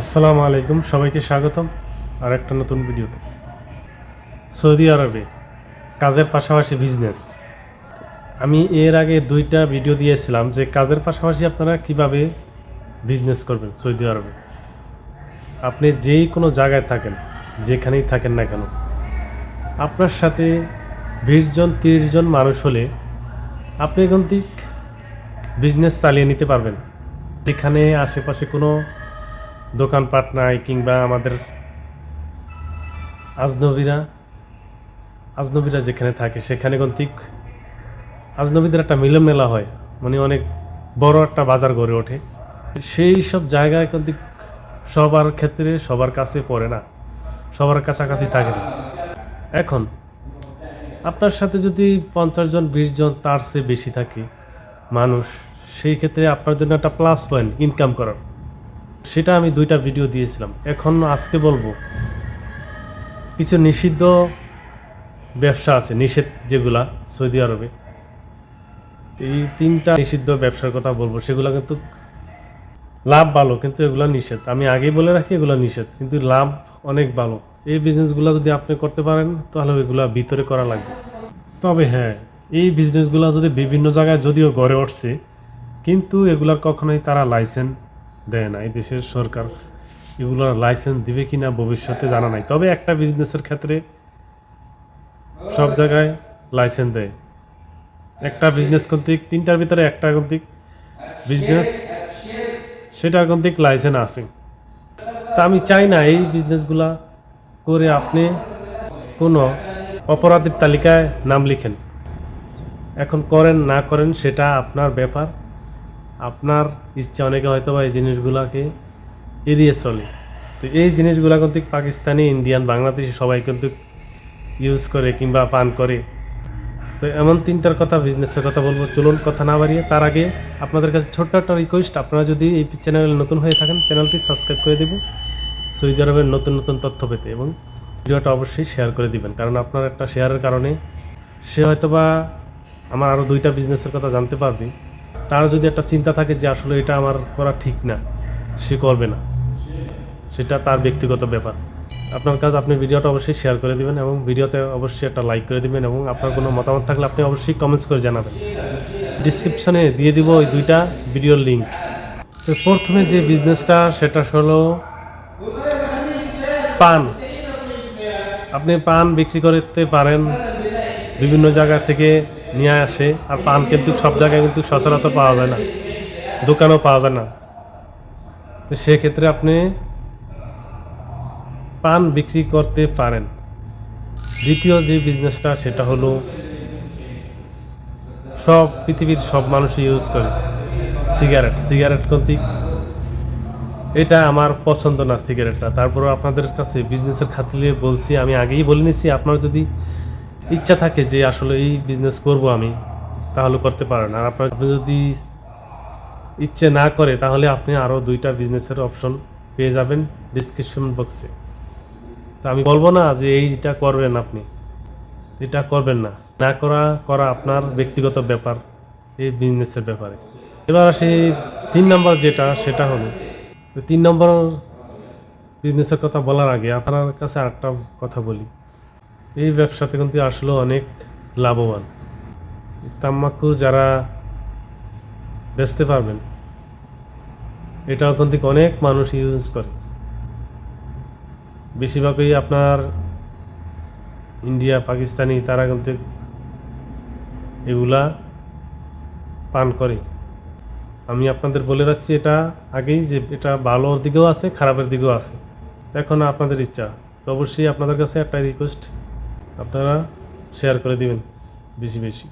আসসালামু আলাইকুম, সবাইকে স্বাগতম। আর একটা নতুন ভিডিওতে। সৌদি আরবে কাজের পাশাপাশি বিজনেস আমি এর আগে দুইটা ভিডিও দিয়েছিলাম যে কাজের পাশাপাশি আপনারা কীভাবে বিজনেস করবেন সৌদি আরবে। আপনি যেই কোনো জায়গায় থাকেন, যেখানেই থাকেন না কেন, আপনার সাথে বিশ জন, তিরিশ জন মানুষ হলে আপনি গন্তিক বিজনেস চালিয়ে নিতে পারবেন। এখানে আশেপাশে কোনো দোকানপাট নাই কিংবা আমাদের আজনবীরা আজনবীরা যেখানে থাকে সেখানে গন্তিক আজনবীদের একটা মিলন মেলা হয় মানে অনেক বড় একটা বাজার গড়ে ওঠে। সেই সব জায়গায় কিন্তু সবার ক্ষেত্রে সবার কাছে পড়ে না, সবার কাছাকাছি থাকে না। এখন আপনার সাথে যদি পঞ্চাশ জন, বিশ জন তার চেয়ে বেশি থাকে মানুষ, সেই ক্ষেত্রে আপনার জন্য একটা প্লাস পয়েন্ট ইনকাম করার। সেটা আমি দুইটা ভিডিও দিয়েছিলাম। এখন আজকে বলব, কিছু নিষিদ্ধ ব্যবসা আছে, নিষেধ যেগুলা সৌদি আরবে। এই তিনটা নিষিদ্ধ ব্যবসার কথা বলব, সেগুলো কিন্তু লাভ ভালো, কিন্তু এগুলো নিষেধ। আমি আগেই বলে রাখি, এগুলো নিষেধ, কিন্তু লাভ অনেক ভালো। এই বিজনেসগুলো যদি আপনি করতে পারেন, তাহলে এগুলো ভিতরে করা লাগবে। তবে হ্যাঁ এই বিজনেসগুলো যদি বিভিন্ন জায়গায় যদিও গড়ে উঠছে, কিন্তু এগুলার কখনোই তারা লাইসেন্স দেয় না এই দেশের সরকার এগুলোর লাইসেন্স দিবে কিনা ভবিষ্যতে জানা নাই। তবে একটা বিজনেসের ক্ষেত্রে সব জায়গায় লাইসেন্স দেয়। একটা বিজনেস কর্তৃক, তিনটার ভিতরে একটা কর্তৃক বিজনেস সেটা কর্তৃক লাইসেন্স আছে। তা আমি চাই না এই বিজনেসগুলা করে আপনি কোনো অপরাধের তালিকায় নাম লিখেন। এখন করেন, না করেন, সেটা আপনার ব্যাপার। আপনার ইচ্ছা অনেকে হয়তো বা এই জিনিসগুলোকে এড়িয়ে চলে। তো এই জিনিসগুলো কিন্তু পাকিস্তানি, ইন্ডিয়ান, বাংলাদেশি সবাই কিন্তু ইউজ করে কিংবা পান করে। তো এমন তিনটার কথা বিজনেসের কথা বলব। চলুন কথা না বাড়িয়ে, তার আগে আপনাদের কাছে ছোট্ট একটা রিকোয়েস্ট আপনারা যদি এই চ্যানেলে নতুন হয়ে থাকেন চ্যানেলটি সাবস্ক্রাইব করে দেবেন সৌদি আরবের নতুন নতুন তথ্য পেতে এবং ভিডিওটা অবশ্যই শেয়ার করে দিবেন। কারণ আপনার একটা শেয়ারের কারণে সে হয়তোবা আমার আরও দুইটা বিজনেসের কথা জানতে পারবে। তার যদি একটা চিন্তা থাকে যে আসলে এটা আমার করা ঠিক না, সে করবে না। সেটা তার ব্যক্তিগত ব্যাপার। আপনার কাজ, আপনি ভিডিওটা অবশ্যই শেয়ার করে দিবেন এবং ভিডিওতে অবশ্যই একটা লাইক করে দিবেন এবং আপনার কোনো মতামত থাকলে আপনি অবশ্যই কমেন্টস করে জানাবেন। ডিসক্রিপশনে দিয়ে দিব ওই দুইটা ভিডিওর লিঙ্ক তো প্রথমে যে বিজনেসটা সেটা হলো পান। আপনি পান বিক্রি করতে পারেন বিভিন্ন জায়গা থেকে। নিয়ে আসে। আর পান কিন্তু সব জায়গায় কিন্তু সচরাচর পাওয়া যায় না। দোকানেও পাওয়া যায় না। তো সেক্ষেত্রে আপনি পান বিক্রি করতে পারেন। দ্বিতীয় যে বিজনেসটা সেটা হলো সব পৃথিবীর সব মানুষই ইউজ করে সিগারেট সিগারেট কন্তিক এটা আমার পছন্দ না সিগারেটটা তারপরেও আপনাদের কাছে বিজনেসের খাতিরে বলছি, আমি আগেই বলে নিছি, আপনার যদি ইচ্ছা থাকে যে আসলে এই বিজনেস করব আমি, তাহলে করতে পারেন। আর আপনার আপনি যদি ইচ্ছে না করে, তাহলে আপনি আরও দুইটা বিজনেসের অপশন পেয়ে যাবেন ডিসক্রিপশন বক্সে তা আমি বলব না যে এইটা করবেন আপনি। এটা করবেন না। না করা করা আপনার ব্যক্তিগত ব্যাপার, এই বিজনেসের ব্যাপারে। এবার আসি তিন নম্বর যেটা, সেটা হলো তিন নম্বর বিজনেসের কথা বলার আগে আপনার কাছে আরেকটা কথা বলি। এই ব্যবসাতে কিন্তু আসলে অনেক লাভবান। তাম্বাকু যারা বেচতে পারবেন, এটাও কিন্তু অনেক মানুষ ইউজ করে। বেশিরভাগই আপনার ইন্ডিয়া, পাকিস্তানি, তারা কিন্তু এগুলা পান করে। আমি আপনাদের বলে রাখছি, এটা আগেই যে এটা ভালোর দিকেও আছে, খারাপের দিকেও আছে। এখন আপনাদের ইচ্ছা, তো অবশ্যই আপনাদের কাছে একটা রিকোয়েস্ট আপনারা শেয়ার করে দিবেন বেশি বেশি।